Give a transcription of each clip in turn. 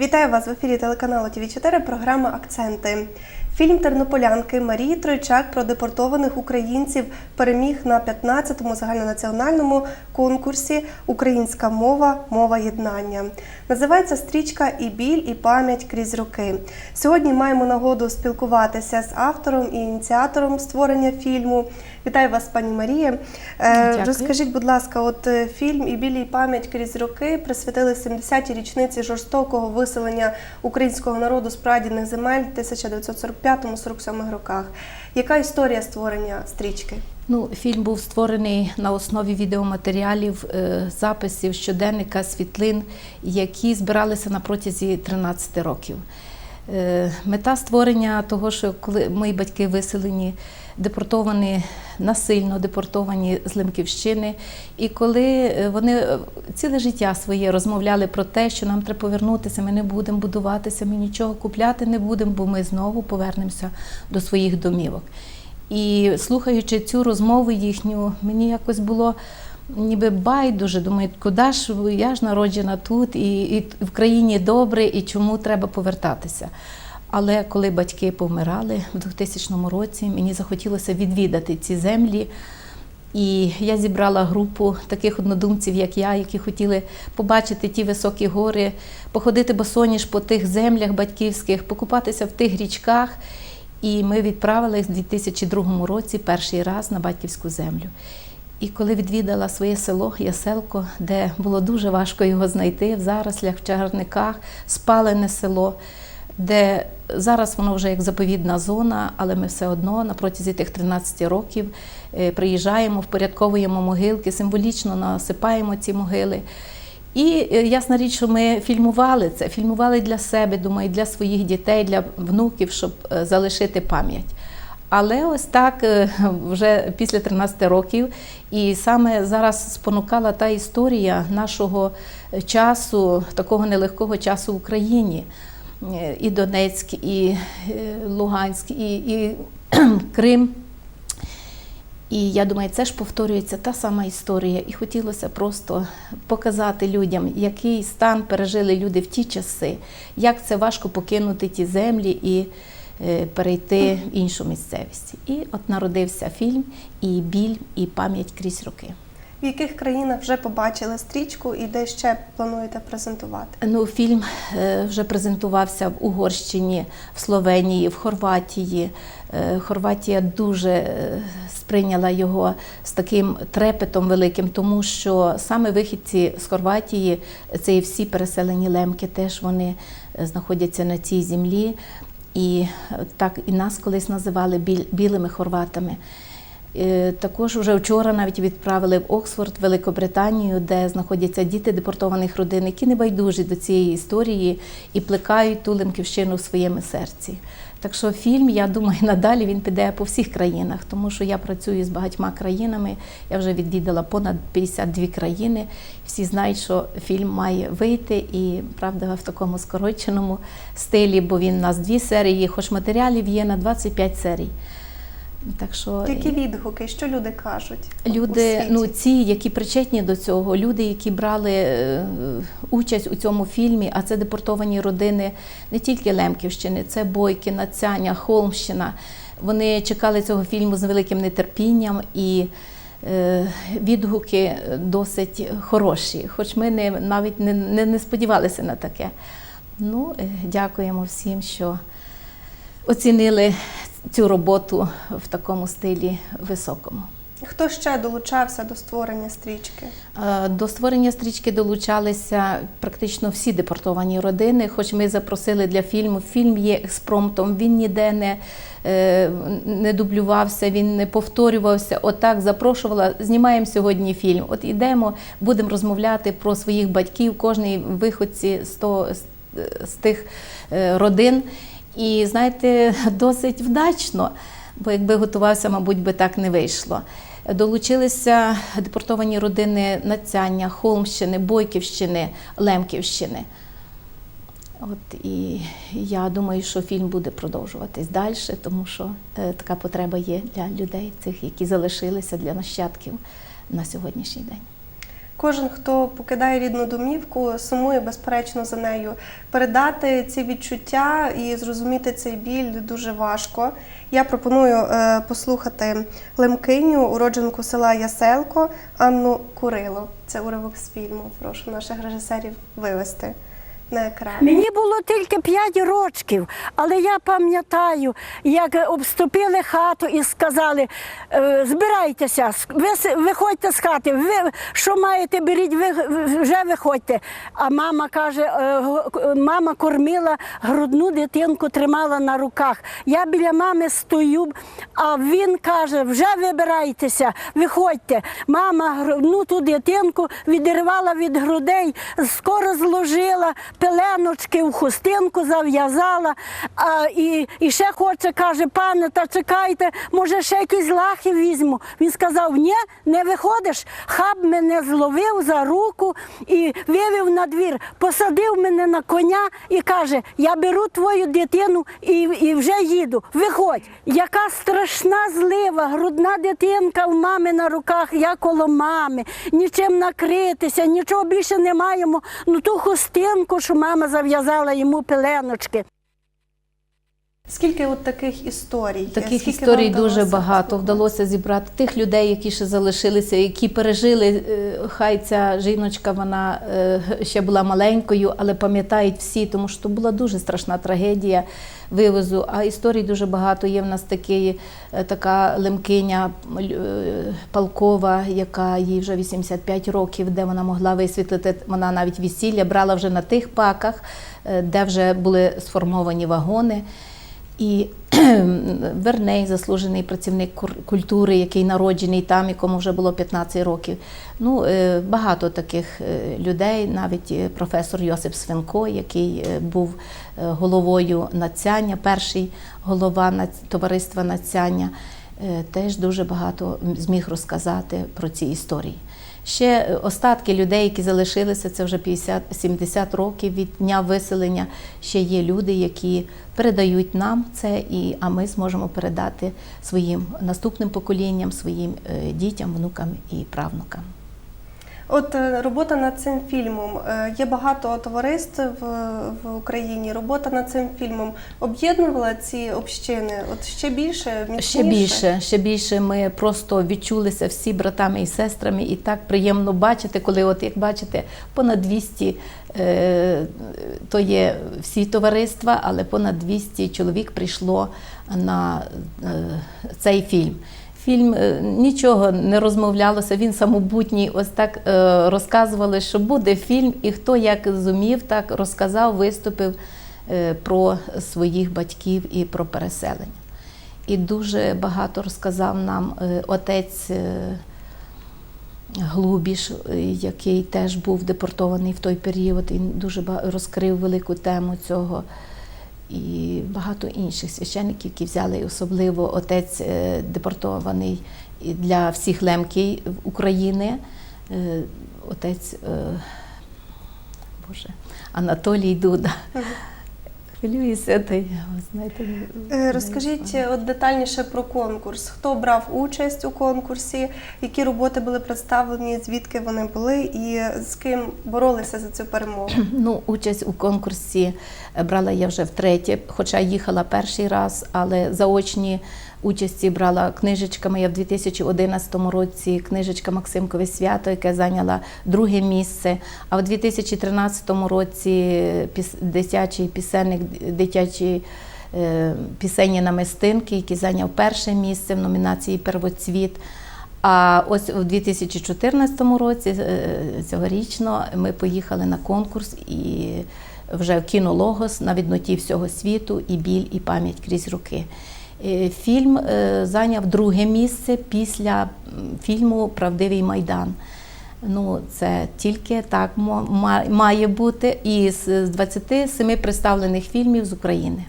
Вітаю вас в ефірі телеканалу ТВ 4 програма Акценти. Фільм Тернополянки Марії Тройчак про депортованих українців переміг на 15-му загальнонаціональному конкурсі Українська мова мова єднання. Називається стрічка І біль, і пам'ять крізь роки. Сьогодні маємо нагоду спілкуватися з автором і ініціатором створення фільму. Вітаю вас, пані Марія. Е, Дякую. Розкажіть, будь ласка, от е, фільм І білі і пам'ять крізь роки присвятили 70-й річниці жорстокого виселення українського народу з прадідних земель в 1945-47 роках. Яка історія створення стрічки? Ну, фільм був створений на основі відеоматеріалів, е, записів щоденника, світлин, які збиралися на протязі 13 років. Е, Мета створення того, що коли мої батьки виселені, депортовані насильно, депортовані з Лемківщини, і коли е, вони е, ціле життя своє розмовляли про те, що нам треба повернутися, ми не будемо будуватися, ми нічого купляти не будемо, бо ми знову повернемося до своїх домівок. І слухаючи цю розмову їхню, мені якось було ніби байдуже. Думаю, куди ж я ж народжена тут, і, і в країні добре, і чому треба повертатися. Але коли батьки помирали в 2000 році, мені захотілося відвідати ці землі. І я зібрала групу таких однодумців, як я, які хотіли побачити ті високі гори, походити босоніж по тих землях батьківських, покупатися в тих річках. І ми відправились в 2002 році перший раз на батьківську землю. І коли відвідала своє село Яселко, де було дуже важко його знайти в зарослях, в чагарниках, спалене село, де зараз воно вже як заповідна зона, але ми все одно на протязі тих 13 років е, приїжджаємо, впорядковуємо могилки, символічно насипаємо ці могили. І е, ясна річ, що ми фільмували це, фільмували для себе, думаю, для своїх дітей, для внуків, щоб е, залишити пам'ять. Але ось так е, вже після 13 років, і саме зараз спонукала та історія нашого часу, такого нелегкого часу в Україні. Е, І Донецьк, і е, Луганськ, і, і Крим. І я думаю, це ж повторюється та сама історія. І хотілося просто показати людям, який стан пережили люди в ті часи, як це важко покинути ті землі і перейти в іншу місцевість. І от народився фільм і біль, і пам'ять крізь роки. В яких країнах вже побачили стрічку і де ще плануєте презентувати? Ну, фільм е, вже презентувався в Угорщині, в Словенії, в Хорватії. Е, Хорватія дуже е, сприйняла його з таким трепетом великим, тому що саме вихідці з Хорватії, це і всі переселені лемки, теж вони е, знаходяться на цій землі. І е, так і нас колись називали білими хорватами. Е, Також вже вчора навіть відправили в Оксфорд, Великобританію, де знаходяться діти депортованих родин, які не байдужі до цієї історії і плекають ту лемківщину в своєму серці. Так що фільм, я думаю, надалі він піде по всіх країнах, тому що я працюю з багатьма країнами. Я вже відвідала понад 52 країни. Всі знають, що фільм має вийти, і правда, в такому скороченому стилі, бо він у нас дві серії, хоч матеріалів є на 25 серій. Так що Які відгуки? Що люди кажуть? Люди, ну ці, які причетні до цього, люди, які брали е, участь у цьому фільмі, а це депортовані родини не тільки Лемківщини, це Бойкіна, Цяня, Холмщина. Вони чекали цього фільму з великим нетерпінням і е, відгуки досить хороші, хоч ми не, навіть не, не, не сподівалися на таке. Ну, е, дякуємо всім, що оцінили цю роботу в такому стилі високому. Хто ще долучався до створення стрічки? Е, До створення стрічки долучалися практично всі депортовані родини. Хоч ми запросили для фільму. Фільм є експромтом, він ніде не, е, не дублювався, він не повторювався. Отак запрошувала. Знімаємо сьогодні фільм. От ідемо, будемо розмовляти про своїх батьків, кожний виходці з, того, з, з тих е, родин. І знаєте, досить вдачно, бо якби готувався, мабуть, би так не вийшло. Долучилися депортовані родини Нацяння, Холмщини, Бойківщини, Лемківщини. От і я думаю, що фільм буде продовжуватись далі, тому що е, така потреба є для людей, цих, які залишилися для нащадків на сьогоднішній день. Кожен, хто покидає рідну домівку, сумує безперечно за нею. Передати ці відчуття і зрозуміти цей біль дуже важко. Я пропоную е, послухати лемкиню, уродженку села Яселко Анну Курило. Це уривок з фільму. Прошу наших режисерів вивести на екран. Мені було тільки 5 років, але я пам'ятаю, як обступили хату і сказали: «Е, збирайтеся, ви виходьте з хати, ви що маєте, беріть, ви вже виходьте. А мама каже, е, мама кормила грудну дитинку, тримала на руках. Я біля мами стою, а він каже: вже вибирайтеся, виходьте. Мама грудну ту дитинку відірвала від грудей, скоро зложила, пеленочки в хустинку зав'язала. А, і, і ще хоче, каже, пане, та чекайте, може, ще якісь лахи візьму. Він сказав: ні, не виходиш. Хаб мене зловив за руку і вивів на двір, посадив мене на коня і каже: Я беру твою дитину і, і вже їду. Виходь. Яка страшна злива, грудна дитинка в мами на руках, я коло мами, нічим накритися, нічого більше не маємо. Ну ту хустинку, що мама зав'язала йому пеленочки. Скільки от таких історій? Таких Скільки історій дуже багато. послухати? Вдалося зібрати тих людей, які ще залишилися, які пережили. е, Хай ця жіночка вона е, ще була маленькою, але пам'ятають всі, тому що була дуже страшна трагедія вивозу. А історій дуже багато. Є в нас такі, е, така лемкиня Палкова, яка їй вже 85 років, де вона могла висвітлити. Вона навіть весілля брала вже на тих паках, де вже були сформовані вагони. І Верней, заслужений працівник культури, який народжений там, якому вже було 15 років. Ну, е, багато таких е, людей, навіть е, професор Йосип Свинко, який був головою нацяння, перший голова товариства нацяння, теж дуже багато зміг розказати про ці історії. Ще е, остатки людей, які залишилися, це вже 50-70 років від дня виселення. Ще є люди, які передають нам це, і, а ми зможемо передати своїм наступним поколінням, своїм е, дітям, внукам і правнукам. От е, робота над цим фільмом. Е, Є багато товариств в, Україні. Робота над цим фільмом об'єднувала ці общини. От ще більше, міцніше? Ще більше, ще більше ми просто відчулися всі братами і сестрами, і так приємно бачити, коли, от як бачите, понад 200, е, то є всі товариства, але понад 200 чоловік прийшло на цей фільм. Фільм е, нічого не розмовлялося, він самобутній. Ось так е, розказували, що буде фільм, і хто як зумів, так розказав, виступив е, про своїх батьків і про переселення. І дуже багато розказав нам отець Глубіш, який теж був депортований в той період. Він дуже розкрив велику тему цього. І багато інших священників, які взяли, особливо отець е, депортований для всіх лемків України, е, отець е, Боже, Анатолій Дуда. Хвилююся, та ви знаєте. Е, Розкажіть от детальніше про конкурс. Хто брав участь у конкурсі, які роботи були представлені, звідки вони були, і з ким боролися за цю перемогу? Ну, участь у конкурсі е, брала я вже втретє, хоча їхала перший раз, але заочні участі брала книжечка моя в 2011 році, книжечка Максимкове свято, яке зайняла друге місце. А в 2013 році дитячий пісенник, дитячі е, пісенні намистинки, який зайняв перше місце в номінації Первоцвіт. А ось у 2014 році, е, цьогорічно, ми поїхали на конкурс і вже в кіно Логос на відноті всього світу і біль, і пам'ять крізь роки. Е, Фільм зайняв друге місце після фільму Правдивий Майдан. Ну, це тільки так має бути. І з з 27 представлених фільмів з України.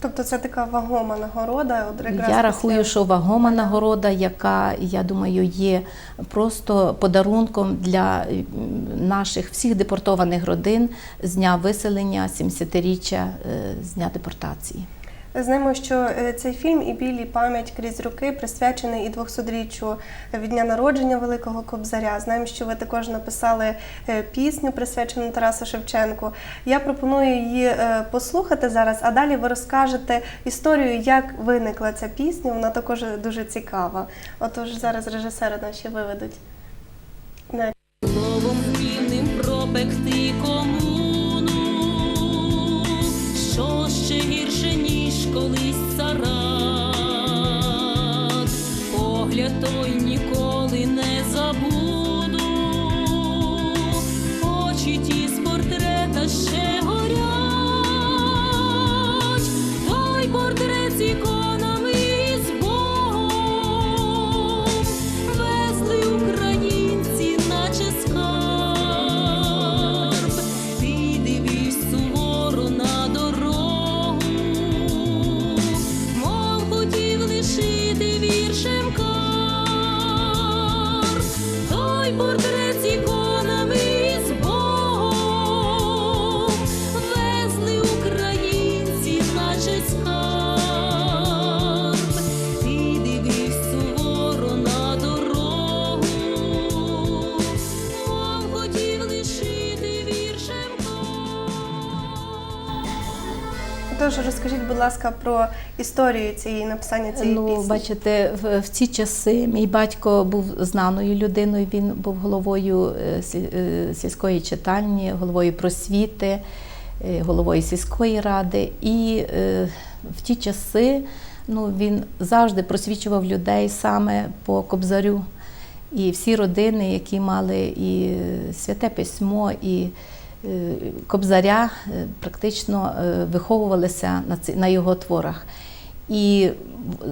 Тобто це така вагома нагорода. От якраз Я після- рахую, що вагома нагорода, яка, я думаю, є просто подарунком для наших всіх депортованих родин з дня виселення 70-річчя е, з дня депортації. Знаємо, що е, цей фільм і білі пам'ять крізь роки присвячений і 200-річчю від дня народження Великого Кобзаря. Знаємо, що ви також написали е, пісню, присвячену Тарасу Шевченку. Я пропоную її е, послухати зараз, а далі ви розкажете історію, як виникла ця пісня. Вона також дуже цікава. Отож, зараз режисери наші виведуть. Словом гнівним пропекти комуну, що ще гірше, колись царат. Будь ласка, про історію цієї написання цієї Ну, пісні. бачите, в, в ці часи мій батько був знаною людиною. Він був головою е, е, сільської читальні, головою просвіти, е, головою сільської ради. І в ті часи ну, він завжди просвічував людей саме по кобзарю. І всі родини, які мали і святе письмо, і кобзаря, е, практично е, виховувалися на його творах. І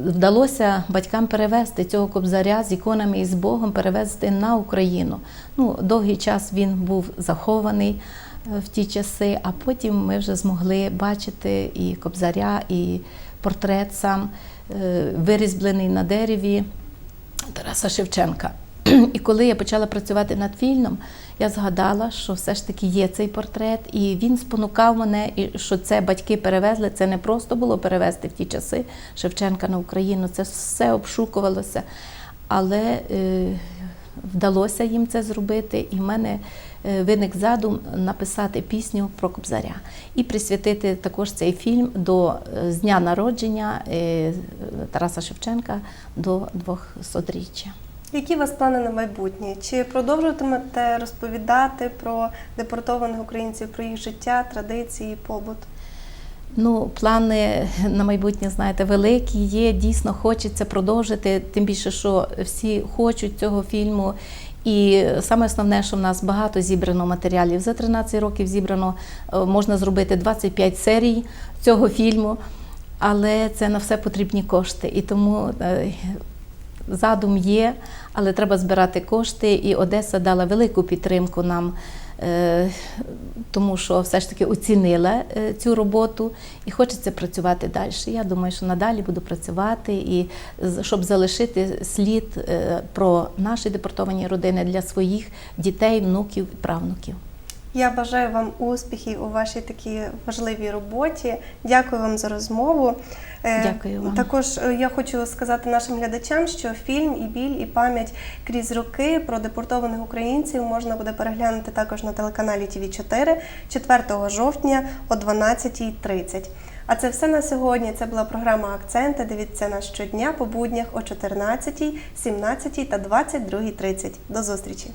вдалося батькам перевести цього кобзаря з іконами і з Богом, перевезти на Україну. Ну, довгий час він був захований е, в ті часи, а потім ми вже змогли бачити і кобзаря, і портрет сам е, вирізблений на дереві Тараса Шевченка. І коли я почала працювати над фільмом, я згадала, що все ж таки є цей портрет, і він спонукав мене, і що це батьки перевезли. Це не просто було перевезти в ті часи Шевченка на Україну. Це все обшукувалося. Але е, вдалося їм це зробити, і в мене е, виник задум написати пісню про Кобзаря і присвятити також цей фільм до е, з дня народження е, Тараса Шевченка до 200-річчя. Які у вас плани на майбутнє? Чи продовжуватимете розповідати про депортованих українців, про їх життя, традиції, побут? Ну, плани на майбутнє, знаєте, великі є. Дійсно, хочеться продовжити. Тим більше, що всі хочуть цього фільму. І саме основне, що в нас багато зібрано матеріалів. За 13 років зібрано е, можна зробити 25 серій цього фільму, але це на все потрібні кошти. І тому е, задум є, але треба збирати кошти. І Одеса дала велику підтримку нам, е, тому що все ж таки оцінила е, цю роботу і хочеться працювати далі. Я думаю, що надалі буду працювати і щоб залишити слід е, про наші депортовані родини для своїх дітей, внуків і правнуків. Я бажаю вам успіхів у вашій такій важливій роботі. Дякую вам за розмову. Е, Дякую вам. Також е, я хочу сказати нашим глядачам, що фільм і біль, і пам'ять крізь роки про депортованих українців можна буде переглянути також на телеканалі ТВ 4 4 жовтня о 12.30. А це все на сьогодні. Це була програма Акценти. Дивіться нас щодня по буднях о 14, 17 та 22.30. До зустрічі!